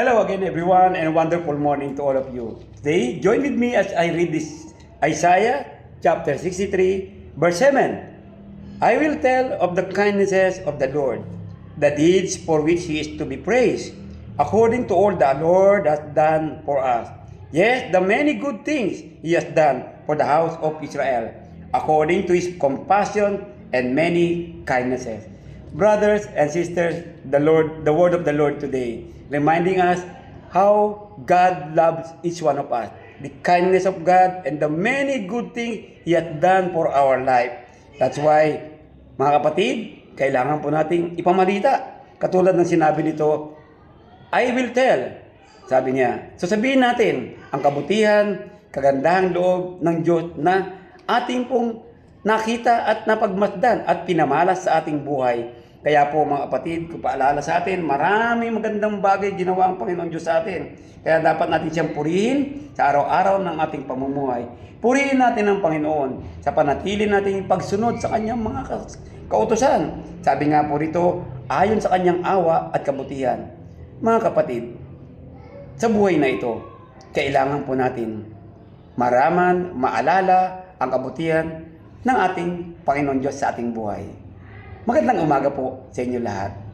Hello again, everyone, and wonderful morning to all of you. Today, join with me as I read this Isaiah chapter 63, verse 7. I will tell of the kindnesses of the Lord, the deeds for which He is to be praised, according to all the Lord has done for us. Yes, the many good things He has done for the house of Israel, according to His compassion and many kindnesses. Brothers and sisters, the Lord, the word of the Lord today, reminding us how God loves each one of us, the kindness of God, and the many good things He has done for our life. That's why, mga kapatid, kailangan po nating ipamalita. Katulad ng sinabi nito, I will tell. Sabi niya, so sabihin natin ang kabutihan, kagandahang loob ng Diyos na ating pong nakita at napagmasdan at pinamalas sa ating buhay. Kaya po mga kapatid, kung paalala sa atin, maraming magandang bagay ginawa ang Panginoon Diyos sa atin. Kaya dapat natin siyang purihin sa araw-araw ng ating pamumuhay. Purihin natin ang Panginoon sa panatili nating pagsunod sa kanyang mga ka- kautosan. Sabi nga po rito, ayon sa kanyang awa at kabutihan. Mga kapatid, sa buhay na ito, kailangan po natin maraman, maalala ang kabutihan ng ating Panginoon Diyos sa ating buhay. Magandang umaga po sa inyo lahat.